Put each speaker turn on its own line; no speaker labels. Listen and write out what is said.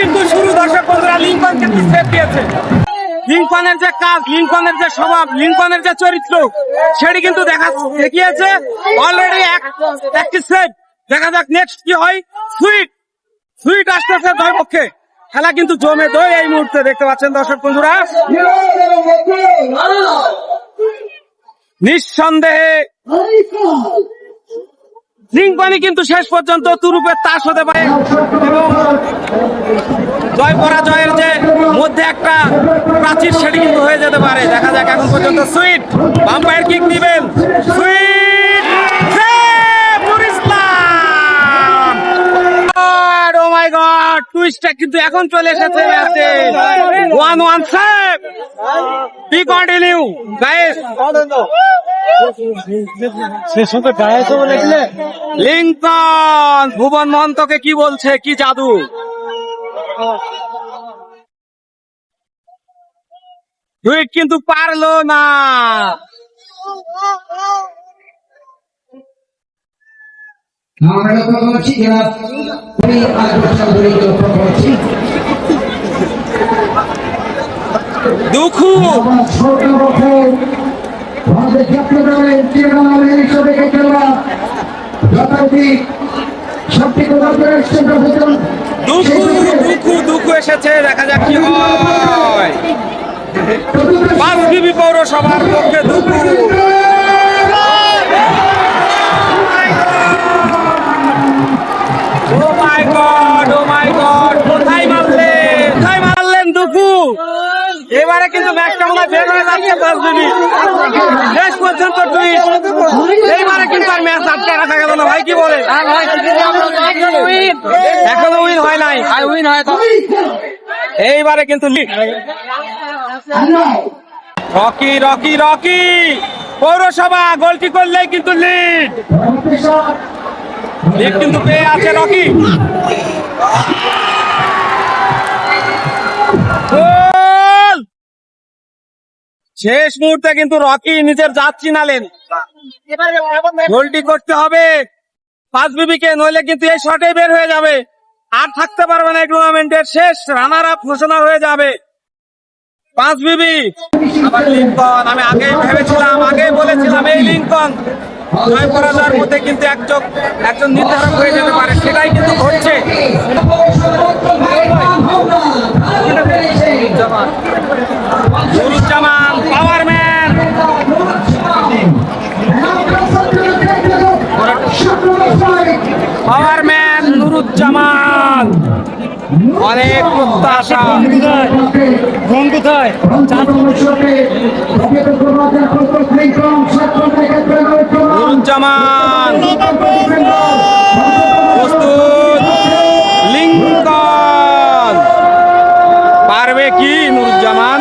কিন্তু লিঙ্কনের যে কাজ লিঙ্কনের যে স্বভাব লিঙ্কনের যে চরিত্র, সেটি কিন্তু দেখা দেখিয়েছে। অলরেডি একটি সেট দেখা যাক নেক্সট কি হয়। সুইট সুইট আসতেছে দুই পক্ষে খেলা কিন্তু জমে দই এই মুহূর্তে দেখতে পাচ্ছেন দর্শক বন্ধুরা। নিঃসন্দেহে লিঙ্কনই কিন্তু শেষ পর্যন্ত তুরুপের তাস হতে পারে। এবং জয় পরাজয়ের যে মধ্যে একটা প্রাচীর, সেটি কিন্তু হয়ে যেতে পারে। দেখা যাক এখন পর্যন্ত সুইট বাম্পায়ার কিক দিবেন। সুইট টুইস্টটা কিন্তু এখন চলে এসেছে ম্যাচে one one save be continue guys Lincoln Bhuban মহন্তকে কি বলছে, কি জাদু? রুইট কিন্তু পারল না।
আমরা লক্ষ্য করছি যারা খুবই আগ্রহ জড়িত করছি
দুঃখু।
ছোট রকম আমাদের চট্টগ্রামের চিরনামের হিসেবে খেলা যথারীতি সবটি কথা করে এসছেন
দুঃখু দুঃখু দুঃখু এসেছে দেখা যাক কি হয়। পাঁচ বিবি পৌরসভার পক্ষে দুঃখু। এবারে কিন্তু ম্যাচটা মনে বের হয়ে যাচ্ছে শেষ পর্যন্ত টুইট এইবারে কিন্তু আর ম্যাচ আটকে রাখা গেল না। ভাই কি বলে? এখনও উইন হয় নাই। উইন হয় এইবারে কিন্তু রকি রকি রকি। পৌরসভা গোলটি করলেই কিন্তু লিড লিড কিন্তু পেয়ে আছে রকি। শেষ মুহূর্তে কিন্তু রকি নিজের জাত চিনালেন। গোলটি করতে হবে। পাঁচ বিবিকে নইলে কিন্তু এই শটে বের হয়ে যাবে। আর থাকতে পারবে না এই টুর্নামেন্টের শেষ রানার আপ ঘোষণা হয়ে যাবে। পাঁচ বিবি। আবার লিঙ্কন আমি আগেই ভেবেছিলাম আগেই বলেছিলাম এই লিঙ্কন জয় পরাজয়ের মধ্যে কিন্তু একজন একজন নির্ধারক হয়ে যেতে পারে সেটাই কিন্তু ঘটছে। নুরুজ্জামান। পাওয়ারম্যান নুরুজ্জামান। অনেক প্রত্যাশা। নুরুজ্জামান। প্রস্তুত। লিঙ্কন। পারবে কি নুরুজ্জামান?